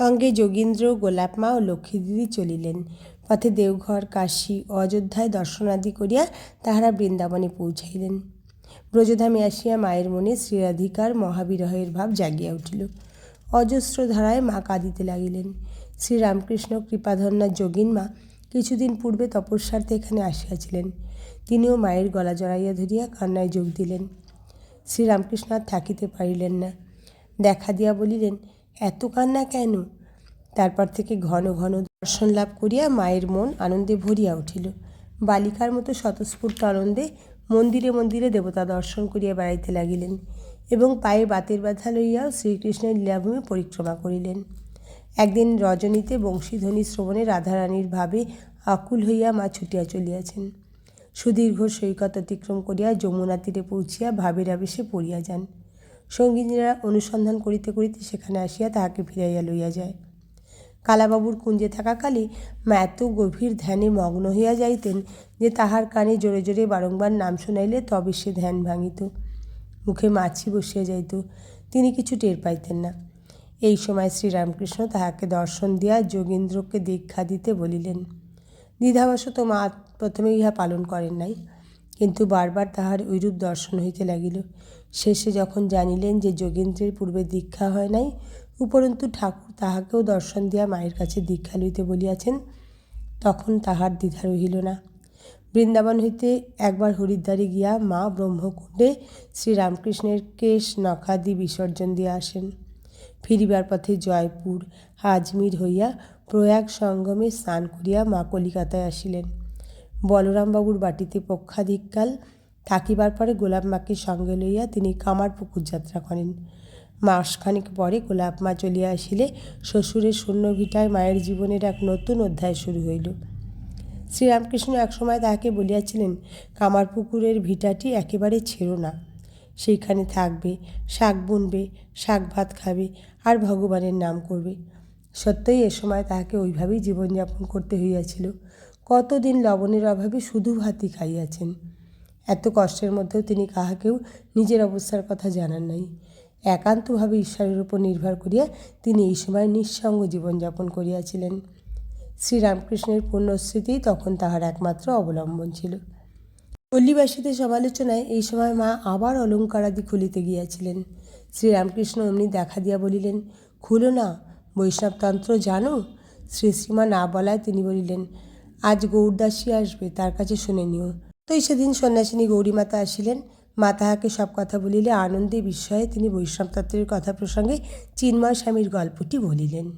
সঙ্গে যোগীন্দ্র গোলাপমা ও লক্ষ্মীদিদি চলিলেন। পথে দেওঘর, কাশী, অযোধ্যায় দর্শনাদি করিয়া তাহারা বৃন্দাবনে পৌঁছাইলেন। ব্রজধামে আসিয়া মায়ের মনে শ্রীরাধিকার, মহাবিরহের ভাব জাগিয়া উঠিল। অজস্র ধারায় মা কাঁদিতে লাগিলেন। শ্রীরামকৃষ্ণ, কৃপাধন্যা, যোগিন মা কিছুদিন পূর্বে তপস্যার্থে এখানে আসিয়াছিলেন। তিনিও মায়ের গলা জড়াইয়া ধরিয়া কান্নায় যোগ দিলেন। শ্রীরামকৃষ্ণ আর থাকিতে পারিলেন না। দেখা দিয়া বলিলেন এত কান্না কেন? তারপর থেকে ঘন ঘন দর্শন লাভ করিয়া মায়ের মন আনন্দে ভরিয়া উঠিল। বালিকার মতো স্বতঃস্ফূর্ত আনন্দে মন্দিরে মন্দিরে দেবতা দর্শন করিয়া বেড়াইতে লাগিলেন এবং পায়ে বাতের ব্যথা লইয়াও শ্রীকৃষ্ণের লীলাভূমি পরিক্রমা করিলেন। একদিন রজনীতে বংশীধ্বনি শ্রবণে রাধারানীর ভাবে আকুল হইয়া মা ছুটিয়া চলিয়াছেন। সুদীর্ঘ সৈকত অতিক্রম করিয়া যমুনা তীরে পৌঁছিয়া ভাবের আবেশে পড়িয়া যান। সঙ্গিনীরা অনুসন্ধান করিতে করিতে সেখানে আসিয়া তাহাকে ফিরাইয়া লইয়া যায়। কালাবাবুর কুঞ্জে থাকাকালে মা এত গভীর ধ্যানে মগ্ন হইয়া যাইতেন যে তাহার কানে জোরে জোরে বারংবার নাম শুনাইলে তবে সে ধ্যান ভাঙিত। মুখে মাছি বসিয়া যাইত, তিনি কিছু টের পাইতেন না। এই সময় শ্রীরামকৃষ্ণ তাহাকে দর্শন দিয়া যোগীন্দ্রকে দীক্ষা দিতে বলিলেন, দ্বিধাবশত মা প্রথমে ইহা পালন করেন নাই। কিন্তু বারবার তাহার ঐরূপ দর্শন হইতে লাগিল। শেষে যখন জানিলেন যে যোগেন্দ্রের পূর্বে দীক্ষা হয় নাই, উপরন্তু ঠাকুর তাহাকেও দর্শন দিয়া মায়ের কাছে দীক্ষা লইতে বলিয়াছেন, তখন তাহার দ্বিধা রহিল না। বৃন্দাবন হইতে একবার হরিদ্বারে গিয়া মা ব্রহ্মকুণ্ডে শ্রীরামকৃষ্ণের কেশ নখাদি বিসর্জন দিয়া আসেন। ফিরিবার পথে জয়পুর, আজমির হইয়া প্রয়াগ সঙ্গমে স্নান করিয়া মা কলিকাতায় আসিলেন। বলরামবাবুর বাটিতে পক্ষাধিককাল থাকিবার পরে গোলাপ মাকে সঙ্গে লইয়া তিনি কামারপুকুর যাত্রা করেন। মাসখানেক পরে গোলাপ মা চলিয়া আসিলে শ্বশুরের শূন্য ভিটায় মায়ের জীবনের এক নতুন অধ্যায় শুরু হইল। শ্রীরামকৃষ্ণ একসময় তাহাকে বলিয়াছিলেন কামারপুকুরের ভিটাটি একেবারে ছেড়ো না। সেইখানে থাকবে, শাক বুনবে, শাক ভাত খাবে, আর ভগবানের নাম করবে। সত্যই এ সময় তাহাকে ওইভাবেই জীবনযাপন করতে হইয়াছিল। কতদিন লবণের অভাবে শুধু ভাতই খাইয়াছেন? এত কষ্টের মধ্যেও তিনি কাহাকেও নিজের অবস্থার কথা জানান নাই। একান্তভাবে ঈশ্বরের উপর নির্ভর করিয়া তিনি এই সময় নিঃসঙ্গ জীবনযাপন করিয়াছিলেন। শ্রীরামকৃষ্ণের পুণ্যস্মৃতি তখন তাহার একমাত্র অবলম্বন ছিল। পল্লীবাসীদের সমালোচনায় এই সময় মা আবার অলঙ্কারাদি খুলিতে গিয়াছিলেন। শ্রীরামকৃষ্ণ অমনি দেখা দিয়া বলিলেন, খুলো না, বৈষ্ণবতন্ত্র জানো? শ্রী শ্রীমা না বলায় তিনি বলিলেন আজ গৌরদাসী আসবে, তার কাছে শুনে নিও। তো সেদিন সন্ন্যাসিনী গৌরীমাতা আসিলেন। মা তাহাকে সব কথা বলিলে আনন্দে বিস্ময়ে তিনি বৈষ্ণব তত্ত্বের কথা প্রসঙ্গে চিন্ময় স্বামীর গল্পটি বলিলেন।